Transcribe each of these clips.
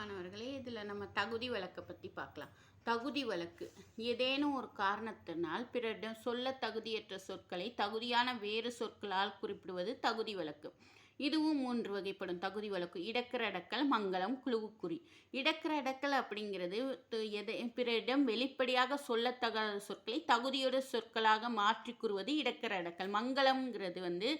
மாணவர்களே இதில் நம்ம தகுதி வழக்கை பற்றி பார்க்கலாம். தகுதி வழக்கு. ஏதேனும் ஒரு காரணத்தினால் பிறரிடம் சொல்ல தகுதியற்ற சொற்களை தகுதியான வேறு சொற்களால் குறிப்பிடுவது தகுதி வழக்கு. இதுவும் மூன்று வகைப்படும். தகுதி வழக்கு இடக்கர அடக்கல் மங்களம் குழுவுக்குறி. இடக்கர அடக்கல் அப்படிங்கிறது எதை பிறரிடம் வெளிப்படையாக சொல்லத்தகாத சொற்களை தகுதியோட சொற்களாக மாற்றி கூறுவது இடக்கர அடக்கல். மங்களம்ங்கிறது வந்து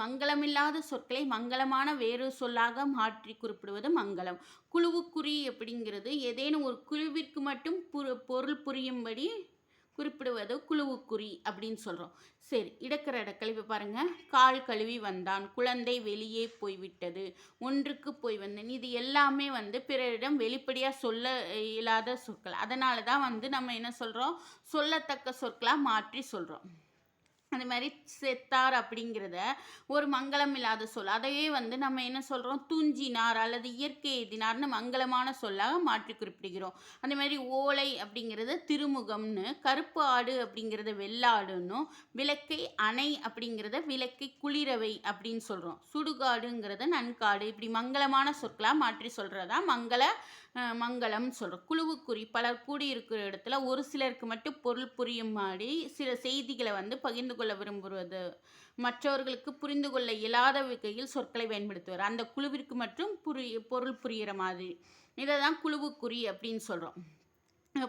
மங்களமில்லாத சொற்களை மங்களமான வேறு சொல்லாக மாற்றி குறிப்பிடுவது மங்களம். குழுவுக்குறி அப்படிங்கிறது ஏதேனும் ஒரு குழுவிற்கு மட்டும் புரு பொருள் புரியும்படி குறிப்பிடுவது குழுவுக்குறி அப்படின்னு சொல்கிறோம் சரி இடக்கிற இடக்கல். இப்போ பாருங்கள் கால் கழுவி வந்தான். குழந்தை வெளியே போய்விட்டது. ஒன்றுக்கு போய் வந்தேன். இது எல்லாமே வந்து பிறரிடம் வெளிப்படையாக சொல்ல இயலாத சொற்கள். அதனால தான் வந்து நம்ம என்ன சொல்கிறோம் சொல்லத்தக்க சொற்களாக மாற்றி சொல்கிறோம் அந்த மாதிரி செத்தார் அப்படிங்கிறத ஒரு மங்களம் இல்லாத சொல். அதையே வந்து நம்ம என்ன சொல்கிறோம் துஞ்சினார் அல்லது இயற்கை எய்தினார்னு மங்களமான சொல்லாக மாற்றி குறிப்பிடுகிறோம். அந்த மாதிரி ஓலை அப்படிங்கிறத திருமுகம்னு கருப்பு ஆடு அப்படிங்கிறத வெள்ளாடுன்னும் விளக்கை அணை அப்படிங்கிறத விளக்கை குளிரவை அப்படின்னு சொல்கிறோம் சுடுகாடுங்கிறத நன்காடு. இப்படி மங்களமான சொற்களாக மாற்றி சொல்கிறதா மங்கள மங்களம் சொல்கிறோம் குழுவுக்குறி பலர் கூடியிருக்கிற இடத்துல ஒரு சிலருக்கு மட்டும் பொருள் புரியும் மாதிரி சில செய்திகளை வந்து பகிர்ந்து கொள்ள விரும்புவது மற்றவர்களுக்கு புரிந்து கொள்ள இயலாத வகையில் சொற்களை பயன்படுத்துவார். அந்த குழுவிற்கு மட்டும் புரி பொருள் புரிகிற மாதிரி. இதை தான் குழுவுக்குறி அப்படின்னு சொல்கிறோம்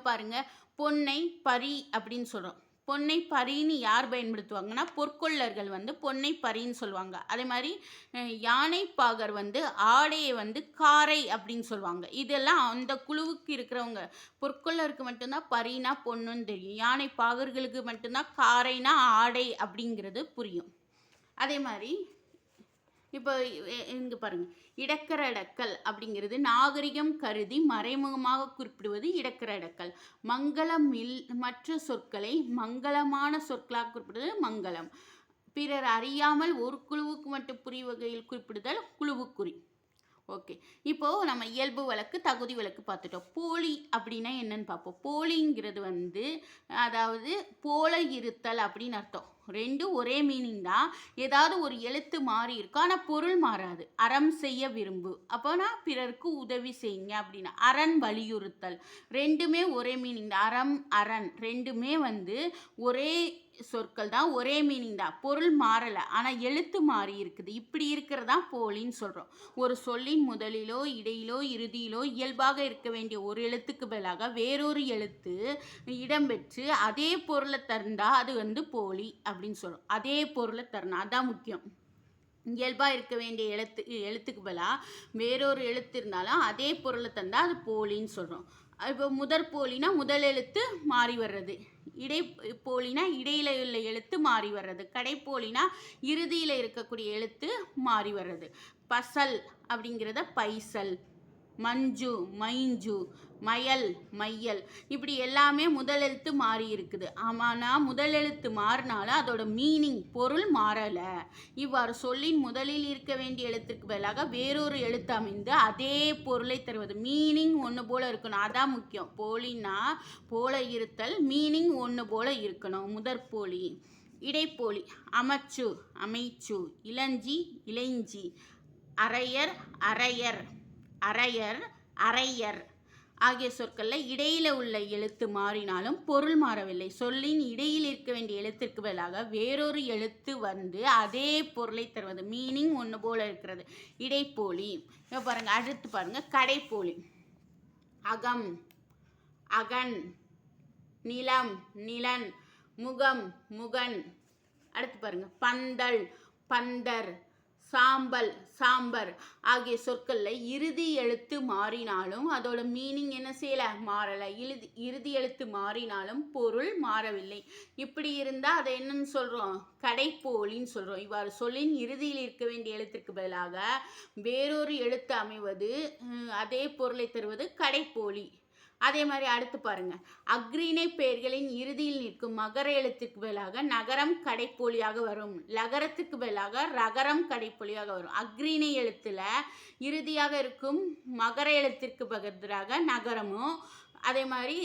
பாருங்கள் பொன்னை பரி அப்படின்னு சொல்கிறோம் பொன்னை பரின்னு யார் பயன்படுத்துவாங்கன்னா பொற்கொள்ளர்கள் வந்து பொன்னை பரின்னு சொல்லுவாங்க. அதே மாதிரி யானைப்பாகர் வந்து ஆடையை வந்து காரை அப்படின்னு சொல்லுவாங்க. இதெல்லாம் அந்த குழுவுக்கு இருக்கிறவங்க பொற்கொள்ளருக்கு மட்டும்தான் பரினா பொண்ணுன்னு தெரியும். யானை பாகர்களுக்கு மட்டும்தான் காரைனா ஆடை அப்படிங்கிறது புரியும். அதே மாதிரி இப்போ இங்கே பாருங்கள் இடக்கர அடக்கல் அப்படிங்கிறது நாகரிகம் கருதி மறைமுகமாக குறிப்பிடுவது இடக்கர அடக்கல் மங்களம் இல் மற்ற சொற்களை மங்களமான சொற்களாக குறிப்பிடுவது மங்களம். பிறர் அறியாமல் ஒரு குழுவுக்கு மட்டும் புரிய வகையில் குறிப்பிடுதல் குழுவுக்குறி. ஓகே. இப்போது நம்ம இயல்பு வழக்கு தகுதி வழக்கு பார்த்துட்டோம். போலி அப்படின்னா என்னன்னு பார்ப்போம். போலிங்கிறது வந்து அதாவது போல இருத்தல் அப்படின்னு அர்த்தம். ரெண்டும் ஒரே மீனிங் தான் ஏதாவது ஒரு எழுத்து மாறி இருக்கும் ஆனால் பொருள் மாறாது. அறம் செய்ய விரும்பு. அப்போனா பிறருக்கு உதவி செய்யுங்க அப்படின்னா அரண் வலியுறுத்தல். ரெண்டுமே ஒரே மீனிங் தான் அறம் அரண் ரெண்டுமே வந்து ஒரே சொற்கள் தான் ஒரே மீனிங் தான். பொருள் மாறலை. ஆனால் எழுத்து மாறி இருக்குது. இப்படி இருக்கிறதா போலின்னு சொல்கிறோம் ஒரு சொல்லின் முதலிலோ இடையிலோ இறுதியிலோ இயல்பாக இருக்க வேண்டிய ஒரு எழுத்துக்கு பதிலாக வேறொரு எழுத்து இடம்பெற்று அதே பொருளை தந்தால் அது வந்து போலி அப்படின்னு சொல்கிறோம் அதே பொருளை தரணும் அதான் முக்கியம். இயல்பாக இருக்க வேண்டிய எழுத்து எழுத்துக்கு பதிலாக வேறொரு எழுத்து இருந்தாலும் அதே பொருளை தந்தால் அது போலின்னு சொல்கிறோம் இப்போ முதற் போலினா முதல் எழுத்து மாறி வர்றது. இடை போலினா இடையில உள்ள எழுத்து மாறி வர்றது கடைப்போலினா இறுதியில் இருக்கக்கூடிய எழுத்து மாறி வர்றது. பசல் அப்படிங்கிறத பைசல் மஞ்சு மைஞ்சு மயல் மையல். இப்படி எல்லாமே முதல் எழுத்து மாறி இருக்குது. ஆமானா முதல் எழுத்து மாறினாலும் அதோட மீனிங் பொருள் மாறலை. இவ்வாறு சொல்லின் முதலில் இருக்க வேண்டிய எழுத்துக்கு பதிலாக வேறொரு எழுத்து அமைந்து அதே பொருளை தருவது. மீனிங் ஒன்று போல இருக்கணும். அதான் முக்கியம். போலின்னா போல இருத்தல் மீனிங் ஒன்று போல இருக்கணும். முதற்போலி இடைப்போலி அமைச்சு அமைச்சு இளஞ்சி இளைஞ்சி அரையர் அரையர் அரையர் அரையர். ஆகிய சொற்களில் இடையில உள்ள எழுத்து மாறினாலும் பொருள் மாறவில்லை. சொல்லின் இடையில் இருக்க வேண்டிய எழுத்திற்கு பதிலாக வேறொரு எழுத்து வந்து அதே பொருளை தருவது. மீனிங் ஒன்று போல இருக்கிறது. இடைப்போலி. இப்போ பாருங்க அடுத்து பாருங்க கடைப்போலி. அகம் அகன் நிலம் நிலன் முகம் முகன். அடுத்து பாருங்க பந்தல் பந்தர். சாம்பல் சாம்பர் ஆகிய சொற்களில் இறுதி எழுத்து மாறினாலும் அதோட மீனிங் என்ன செய்யலை? மாறலை. இறுதி இறுதி எழுத்து மாறினாலும் பொருள் மாறவில்லை. இப்படி இருந்தால் அதை என்னன்னு சொல்கிறோம் கடைப்போலின்னு சொல்கிறோம் இவ்வாறு சொல்லின் இறுதியில் இருக்க வேண்டிய எழுத்திற்கு பதிலாக வேறொரு எழுத்து அமைவது அதே பொருளை தருவது கடைப்போலி. அதே மாதிரி அடுத்து பாருங்க. அக்ரிணை பெயர்களின் இறுதியில் நிற்கும் மகர எழுத்துக்கு பதிலாக நகரம் கடைப்பொழியாக வரும். லகரத்துக்கு பதிலாக ரகரம் கடைப்பொழியாக வரும். அக்ரிணை எழுத்தில் இறுதியாக இருக்கும் மகர எழுத்திற்கு பதிலாக நகரமும் அதே மாதிரி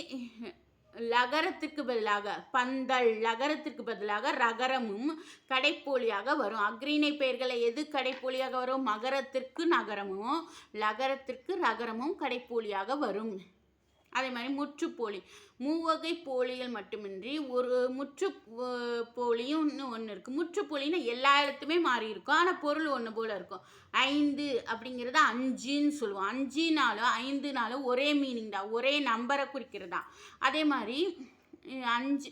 லகரத்துக்கு பதிலாக பந்தல் லகரத்துக்கு பதிலாக ரகரமும் கடைப்போலியாக வரும். அக்ரீனை பெயர்களை எது கடைப்போலியாக வரும்? மகரத்திற்கு நகரமும் லகரத்திற்கு ரகரமும் கடைப்போலியாக வரும். அதே மாதிரி முற்றுப்போலி. மூவகை போலிகள் மட்டுமின்றி ஒரு முற்று போலியும் இன்னும் ஒன்று இருக்குது முற்றுப்போலின்னா எல்லா எழுத்துமே மாறி இருக்கும். ஆனால் பொருள் ஒன்று போல் இருக்கும். ஐந்து அப்படிங்கிறது அஞ்சுன்னு சொல்லுவோம். அஞ்சுனாலும் ஐந்துனாலும் ஒரே மீனிங் தான். ஒரே நம்பரை குறிக்கிறது தான். அதே மாதிரி அஞ்சு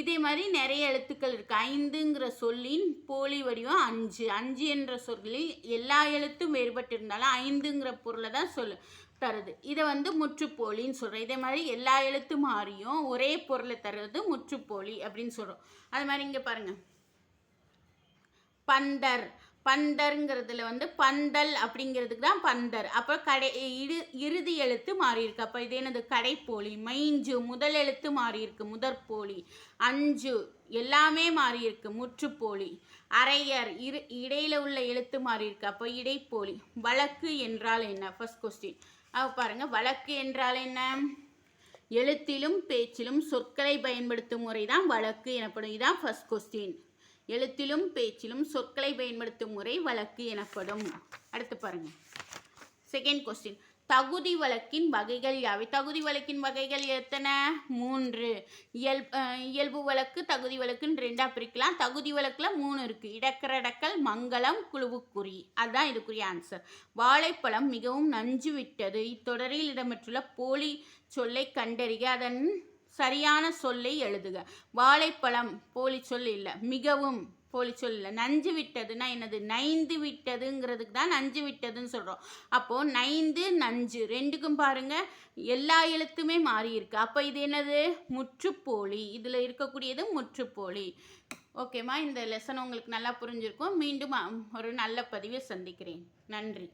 இதே மாதிரி நிறைய எழுத்துக்கள் இருக்குது ஐந்துங்கிற சொல்லின் போலி வடிவம் அஞ்சு. அஞ்சு என்ற சொல்லி எல்லா எழுத்தும் வேறுபட்டு இருந்தாலும் ஐந்துங்கிற பொருளை தான் சொல்லு தருது. இதை வந்து முற்றுப்போலின்னு சொல்கிறோம் இதே மாதிரி எல்லா எழுத்து மாறியும் ஒரே பொருளை தருவது முற்றுப்போலி அப்படின்னு சொல்கிறோம் அது மாதிரி இங்கே பாருங்கள் பந்தர். பந்தருங்கிறதுல வந்து பந்தல் அப்படிங்கிறதுக்கு தான் பந்தர். அப்போ கடை இடு இறுதி எழுத்து மாறியிருக்கு. அப்போ இது என்னது? கடைப்போலி மைஞ்சு முதல் எழுத்து மாறியிருக்கு. முதற்போலி அஞ்சு எல்லாமே மாறியிருக்கு. முற்றுப்போலி அரையர் இரு இடையில உள்ள எழுத்து மாறியிருக்கு. அப்போ இடைப்போலி வழக்கு என்றால் என்ன? ஃபஸ்ட் கொஸ்டின் பாருங்கள் பாருங்க வழக்கு என்றால் என்ன? எழுத்திலும் பேச்சிலும் சொற்களை பயன்படுத்தும் முறை தான் வழக்கு எனப்படும். இதான் ஃபர்ஸ்ட் கொஸ்டின் எழுத்திலும் பேச்சிலும் சொற்களை பயன்படுத்தும் முறை வழக்கு எனப்படும். அடுத்து பாருங்க. செகண்ட் கொஸ்டின் தகுதி வழக்கின் வகைகள் யாவை? தகுதி வழக்கின் வகைகள் எத்தனை? மூன்று. இயல் இயல்பு வழக்கு தகுதி வழக்குன்னு ரெண்டா பிரிக்கலாம். தகுதி வழக்கில் மூணு இருக்குது இடக்கரடக்கல் மங்களம் குழுவுக்குறி. அதுதான் இதுக்குரிய ஆன்சர் வாழைப்பழம் மிகவும் நஞ்சு விட்டது. இத்தொடரில் இடம்பெற்றுள்ள போலி சொல்லை கண்டறிக. அதன் சரியான சொல்லை எழுதுக. வாழைப்பழம் போலி சொல் இல்லை. மிகவும் போலி சொல் நஞ்சு விட்டதுன்னா என்னது? நைந்து விட்டதுங்கிறதுக்கு தான் நஞ்சு விட்டதுன்னு சொல்கிறோம் அப்போது நைந்து நஞ்சு ரெண்டுக்கும் பாருங்கள் எல்லா எழுத்துமே மாறி இருக்கு அப்போ இது என்னது? முற்றுப்போலி. இதில் இருக்கக்கூடியது முற்றுப்போலி. ஓகேம்மா இந்த லெசன் உங்களுக்கு நல்லா புரிஞ்சிருக்கும். மீண்டும் ஒரு நல்ல பதிவை சந்திக்கிறேன். நன்றி.